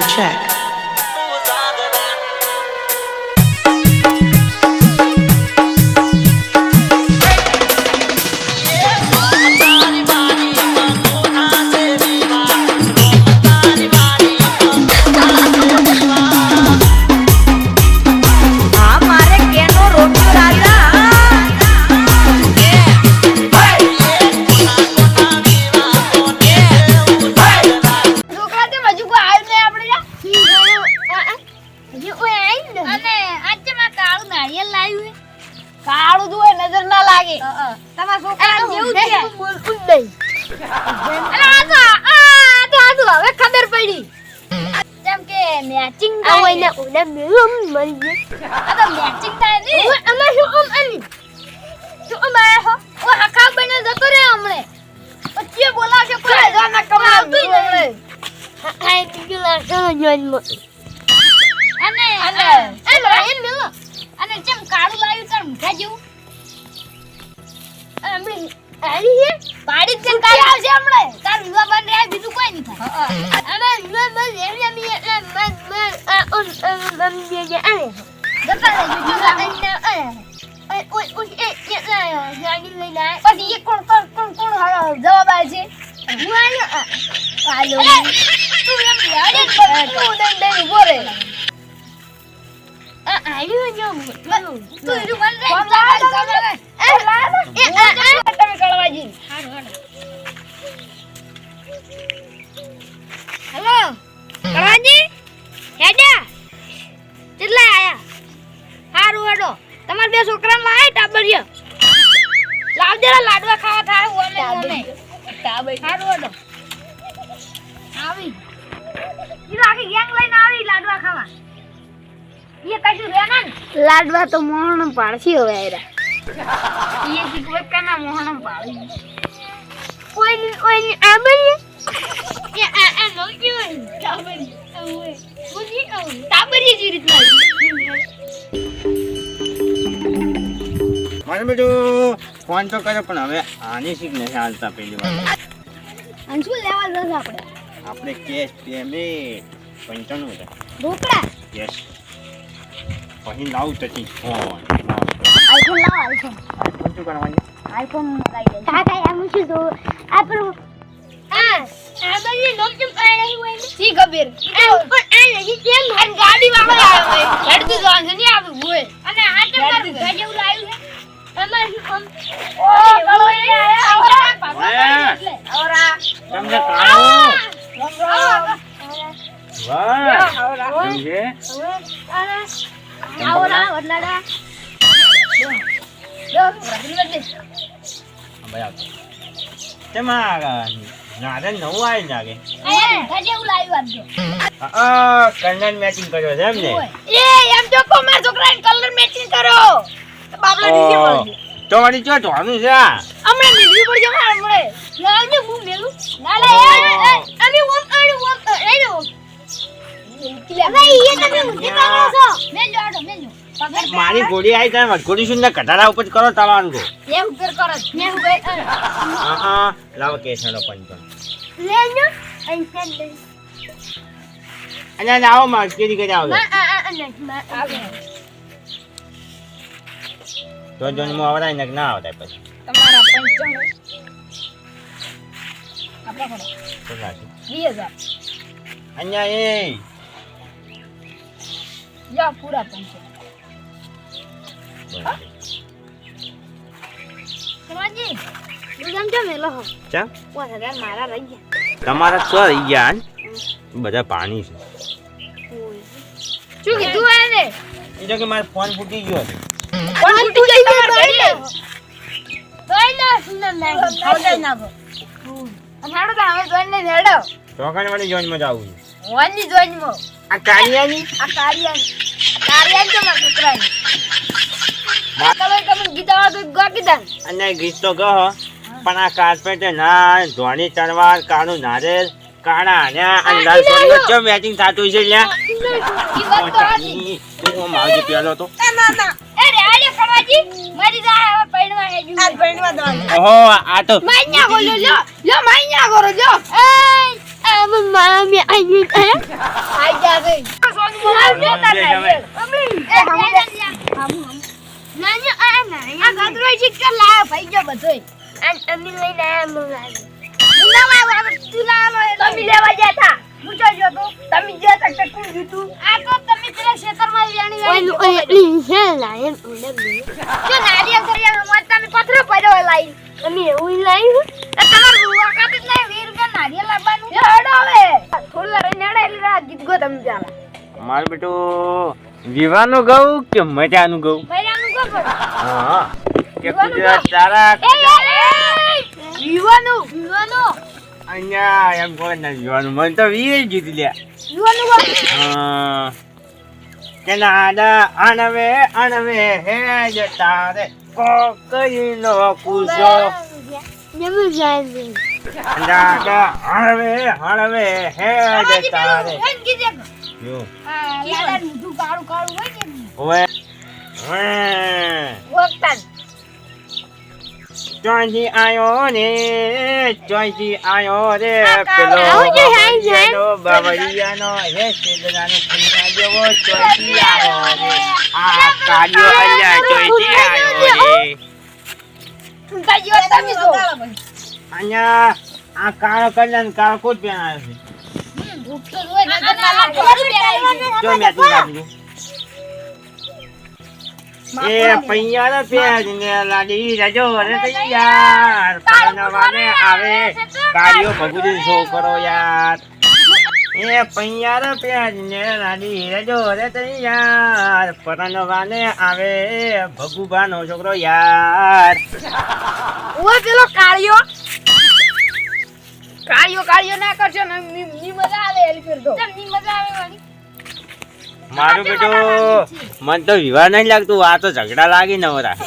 check. તમારા છોકરા જેવું જેવું છે. છે. બોલતું જ નહીં અરે આ તો આ તો આ તો હવે ખબર પડી. જેમ કે મેચિંગ આ ઓયને ઓને મેલું મરી ગયું આ તો મેચિંગ થાય ને. અમે શું આમ અલી શું આમ આયા હો? ઓ હખા બને જતો રે હમણે. પછી બોલાવશે કોઈ જાના જ નહીં. પેલા અને અને? એ લાયન મેલો અને જેમ કાળું લાવ્યું તાર મુઠા જેવું. હમણે આલી હે પાડી જ કાલ આવશે હમણે તાર વિવાહ બન રહ્યા બીજું કોઈ નહીં થાય અમે મેં મેં એમ એમ એટલે મેં મેં આ ઓન મમ જે જે આલે જતા રહે બીજું લાગે. ઓય ઓય ઓય એ ના ગાડી લઈ ના પછી એ કોણ કોણ કોણ કોણ હારો જવાબ આવે છે હું આયો હાલો તું એમ યાદ તું દઈ દઈ ઊભો આ આવ્યો જો તું તું મન લાડવા તો મોહણ પાડશી હવે આયરા. એ કોઈ કના મોહણમ પાડી ઓય ઓય આબરી એ આ આ નો કેવું ટાબરી ઓય બુજી ઓ ટાબરી જ રીતના મારે બધું ફોન તો કર્યો પણ હવે આની શીખ નથી હાલતા પેલી વાર. અને શું લેવા જશે આપણે? આપણે કેશ પેમેન્ટ પંચાણું હજાર. ઢોકળા કેશ પછી લાવ તથી ફોન આઈફોન લાવ આઈફોન આઈફોન શું કરવાની આઈફોન મગાઈ દે કાકા એમ શું તો આપણું આ આબરી નો કેમ રહી હોય સી ખબર એ ઉપર આ નહીં કેમ માર ગાડી વાળો આવ્યો હોય હેડતું જવાનું છે નહીં આવું હોય અને આ કેમ માર ઘર જેવું લાવ્યું છે અમાર શું ઓ ગળો એ! આવરા તમને આવરા વાહ સમજે આવરા વડલાડા ભાઈ આવતો તેમાં નારે નવું આવી લાગે કલર મેચિંગ કર્યો છે એમ ને એ એમ તો કો મારા છોકરાને કલર મેચિંગ કરો બાબલા તો ધોવાનું છે લાલ લાવજો હું મેલું ના લે એ અમે ઓમ આડું ઓમ હવે મારી ગોળી આવી કાંઈ વટગોળી શું કટારા ઉપર કરો તમારું તો એ ઉપર કરો મે ઉપર હા હા. લાવો કેસનો પંચાણું લેજો અંસર અને લાવો માર્કેટ કરી આવો. તો આ નહીં આવડાય ને ના આવડાય પછી. તમારા પંચો આપણા અહીંયા એ. યા પૂરા પંચાણું કમાજી દુકાન જો મેલો હો? ચા? પાંચ મારા રહી ગયા. તમારા તો રહી ગયા બધા પાણી છે. શું કીધું એને? એ જો કે મારો ફોન ફૂટી ગયો છે. કોણ તૂટી ગઈ તમાર? ઘરે તોય ના સુંદર ના ખાવડા નાખો તો હવે જોઈન ને હેડો. ચોકણ વાળી જોઈનમાં જ આવું છે. વનની જોઈન મો. આ કારિયાની આ કારિયાની કારિયાની તો માર છોકરાની. તમે તમે ગીતા વાળો ગા કીધા અને ગીત તો ગહો પણ આ કાર્પેટ ના ધોણી તલવાર કાણું નારેલ આન્યા અને લાલ સોનનો ચમ મેચિંગ થાતું છે લ્યા? ઈ વાત તો માવજી પેલો તો એ ના ના એ રે આલે ખવાજી મારી જાય હવે પૈણવા હે જુ આ પૈણવા દો ઓહો આ તો માઈન્યા ગો લ્યો. લ્યો લ્યો માઈન્યા ગો લ્યો એ બોલાવ હા, બે જમે. અમી એ હમ નાની આ નાની આ ગાદરો શિક્ષણ લાયો? ભાઈ જો બધોય અન અમી લઈને ના વાવ તું આવો તમે લેવા ગયા હતા. તો. તમે ગયા તા કોણ જીતું આ તો તમે પેલા ખેતરમાં વેણી વેણી ઓય ઓય છે લાયન ઓલે જો નારિયેળ કરિયા મત તમે પથરો પડ્યો લાઈ અમે એવું લાવ્યું તમારું રૂવા કાપી જ નહીં વીર રૂપિયા નારિયેળ લાવવાનું. એ હડો હવે. થોડી વાર નેડે એટલે ગીત ગો તમે પેલા. મારું બેટું વિવાનું કે મજાનું ગયું મહિનાનું ગો હા. કે કુદરત તારા વિવાનું વિવાનું અહીંયા એમ કોઈ ના વિવાનું મને તો વીર જીતી હા. કે નાના અણવે અણવે હે જ તારે કોકરીનો કુસો. જમી જાય નાના અણવે અણવે હે જ તારે. જો. ઓવે ઓવે ચોંજી આયો ને ચોંજી આયો રે પેલો. બાબરિયાનો બાબરિયાનો હે સિદ્ધરાનો ફૂલના જેવો ચોંજી આયો રે. આ કાળિયો અલ્યા ચોંજી આયો રે. અહીંયા આ કાળો કલ્યાણ કાળો કોટ પહેરાયો છે? જો મેં તું એ પૈયા ને લાડી રજો રે તૈયાર. પરણવાને આવે. કાર્યો ભગુજી છોકરો યાર. એ પૈયા ને લાડી રજો રે તૈયાર. પરણવાને આવે ભગુબાનો છોકરો યાર. પેલો કાળિયો. કાળિયો કાળિયો ના કરજો ને ની ની મજા આવે એલ કરજો ની મજા આવે વાળી? મારું બેટો મન તો વિવાહ નહીં લાગતું આ તો ઝઘડા લાગી નવરા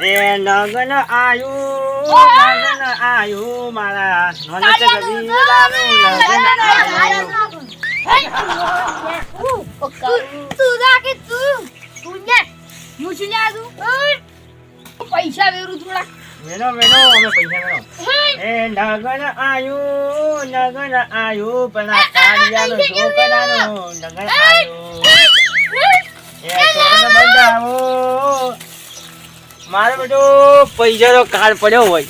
એ નગન આયુ નગન આયુ મારા મને તો કદી નગન આયુ. પૈસા વેરું થોડા મેનો મેનો અમે પૈસા મેનો એ નગન આયુ નગન આયુ પણ આ કાળિયાનો છોકરાનો નગન આયુ. એ તોરણ બંધાવો? મારો બધો પૈસાનો કાળ પડ્યો હોય.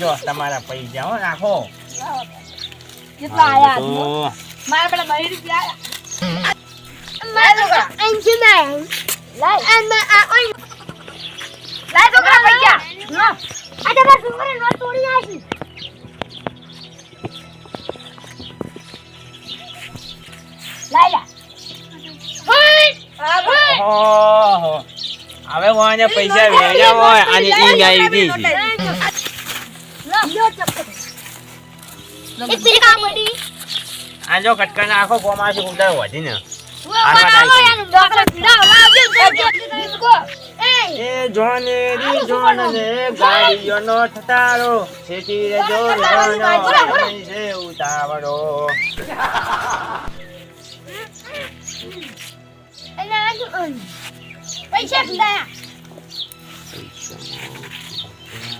જો તમારા પૈસા હો રાખો કેટલા આયા મારા પેલા બહી રૂપિયા આયા લાય અને આ ઓય લાય તો કરા પૈસા આ તો બસ ઉમરે નો તોડી આશી લાય લા. ઓહો હવે વાને પૈસા વેણ્યા હોય અને ઈ આવી ગઈ છે એક પીરી કામ કરી આ જો કટકા નાખો કોમાસી ઉડાર વધી ને. એ જોને રી જોને ગાડીઓનો ઠઠારો છેટી રે જો જોનો છે ઉતાવળો. પૈસા ખીલાયા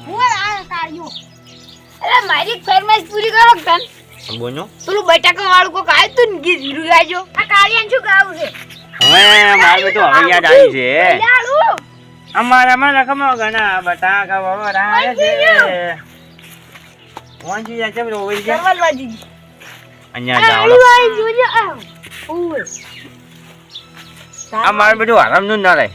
હું આ કાઢ્યો અરે મારી ફરમાઈશ પૂરી કરો તન બોનો પેલું બટાકા વાળું કોક આવ્યું તું ને ગીત હીરું કાળિયાને શું ગાવું છે? હવે મારે તો હવે યાદ આવી છે. અમારામાં રકમો ઘણા બટાકા આવે છે. વાંચી જાય છે બધું ઓળી જાય. કરવલવાજી અહીંયા જાવ વાળી જોજો આ ઓય આ મારે બધું આરામનું ના રહે.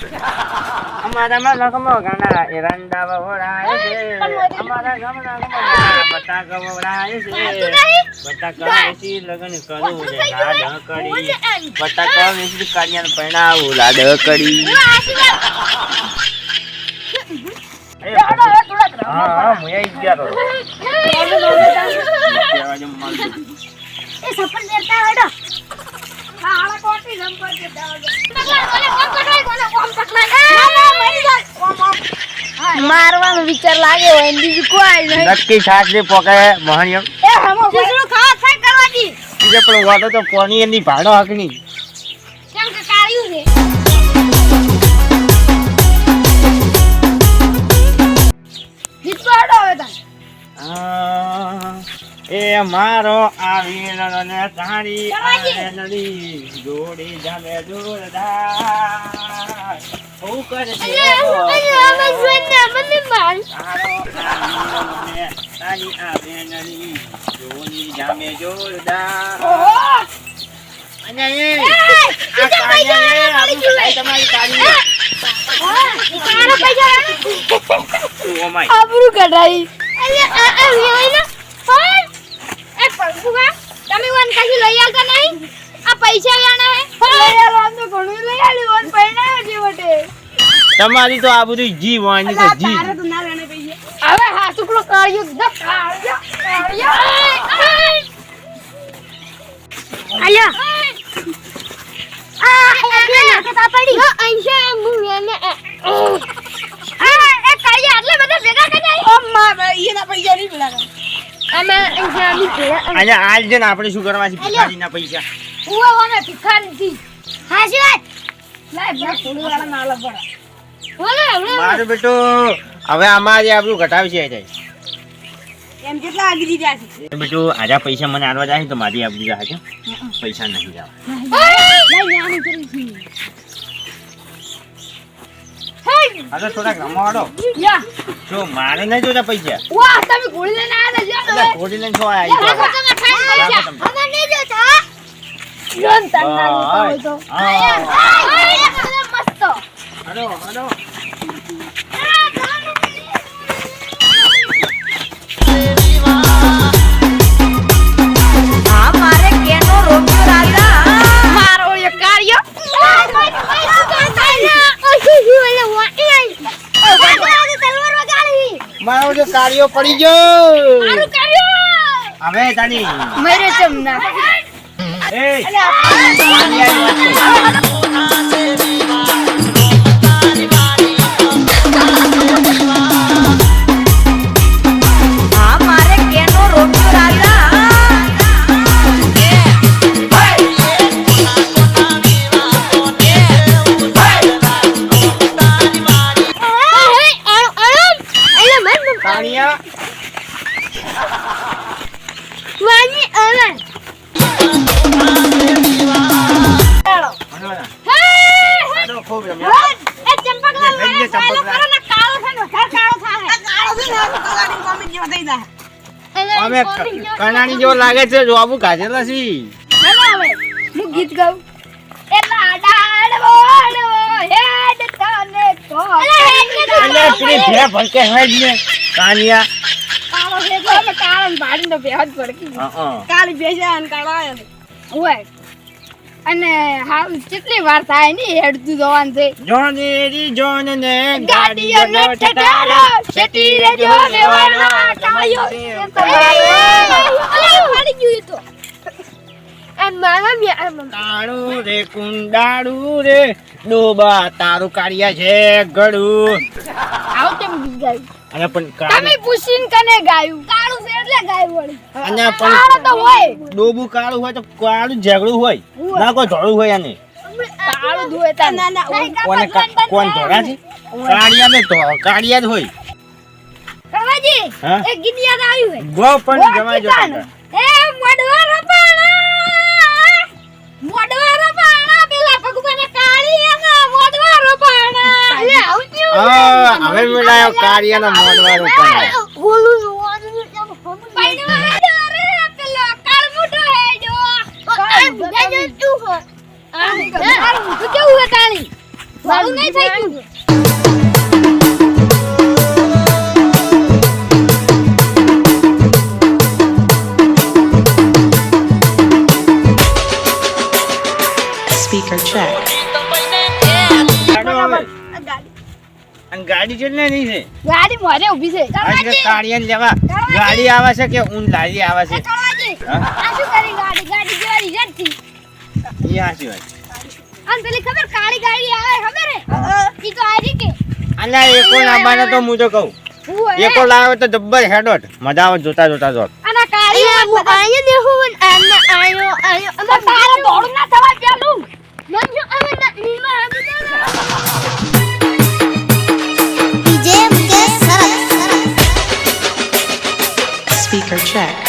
અમારામાં રકમો ઘણા એરંડા વવરાય છે. અમારા ગામના ગમના બટાકા વવરાય છે. બટાકા વેચી લગન કરું લાડ કડી બટાકા વેચી કાઢ્યા પરણાવું લાડ કડી હા હા હું આવી ગયા તો. કહેવા જેવું માનતું. એ સફર દેતા હડો. મારવાનો વિચાર લાગે હોય ને બીજું કોઈ નહીં. નક્કી સાસરી પોકે મહાણિયો? એ હમો ખાવા થાય કરવાથી બીજે પણ વાતો તો પોની એની ભાડો હકની? એ મારો આવીનો ને તારી. આનંદી જોડી જામે જોરદાર. હું મને માર તારો આવીનો ને તારી આનંદી જોડી જામે જોરદાર. અને એ આ કાળિયા આવું કરાય તમારી તારા આબરૂ કઢાઈ. આ આ એ પંખુબા તમે વન કશું લઈ આવતા નહીં? આ પૈસા વ્યાણા હે? લઈ આલો આમ તો ઘણું લઈ આલી વન પૈણા જે વટે. તમારી તો આ બધું જી વાણી તો જીવ હવે હા ટુકડો કાળિયો દ કાળિયો કાઢ્યો અલ્યા આ એટલે નાકે તા પડી. નો અંશે હું એને આ એ કાળિયા એટલે બધા ભેગા કરી અમે પૈસા નહીં ગયા અને આજ છે ને આપણે શું કરવા છે ભિખારીના પૈસા. ઉવા વામે ભિખારી થી હાસી વાત? લાય થોડી વાર ના લબડા બોલો હવે મારું બેટો હવે અમારી આપણું ઘટાવશે જાય એમ કેટલા આગી દીધા છે? બેટો આજે પૈસા મને આલવા જાય તો મારી આપી જાય છે. પૈસા નહીં જવા તો થોડાક રમાડો. જો મારે નહીં જોતા પૈસા. વાહ તમે ગોળી લઈને આવ્યા લ્યો એટલે ખોટી લઈને છો આયા? રાખો તમે ખાઈ પૈસા. અમે નહીં જોતા યોન તન ના તો. હા. મસ્ત. હાલો, હાલો. કાર્યો પડી ગયો. મારું કાર્યો. હવે તાની મેરે ચમના એ. અમે ક- કનાની જેવો લાગે છે જો આબુ ગાજેલા છી. હું ગીત ગાઉં? કાળો અમે બેસા અને કાળો અને હાલ કેટલી વાર થાય ને હેડતું જવાનું છે જોનેરી જોન ને ગાડીઓનો ઠટારો છેટી રે જો લેવાનો. અરે, પડી ગયું તો. તાળું રે કુંડાળું રે ડોબા તારું કાઢ્યા છે ગળું આવ કેમ ગાયું? અને પણ તમે પૂછીન કને ગાયું? કાળું છે એટલે ગાયું વળી. અને કાળો તો હોય. ડોબું કાળું હોય તો કાળું ઝઘડું હોય. ના કોઈ ધોળું હોય આને. કાળું જ ના ના કોને કોણ ધોળા છે? કાળિયા ને તો કાળિયા જ હોય. કાવાજી, હા? એક ગીત યાદ આવ્યું હે. ગો પણ જમાઈ જો હે કાળી? વાળું નહીં થઈ ગયું? Speaker check. ગાડી છે ને નહીં છે? ગાડી મોરે ઊભી છે. કાળિયાને લેવા. ગાડી આવે છે કે ઊન લારી આવે છે? આ શું કરી? ગાડી ગાડી જેવાની જતી એ હાચી વાત. અન પેલી ખબર? કાળી ગાડી આવે ખબર હે? ઈ તો આરી કે અલ્યા એકો લાવવાનો તો હું તો કહું. એકો લાવે તો જબ્બર હેડોટ. મજા આવે જોતા જોતા જોત. અને કાળી તો તારે દોડ ના થવા પેલું Speaker check.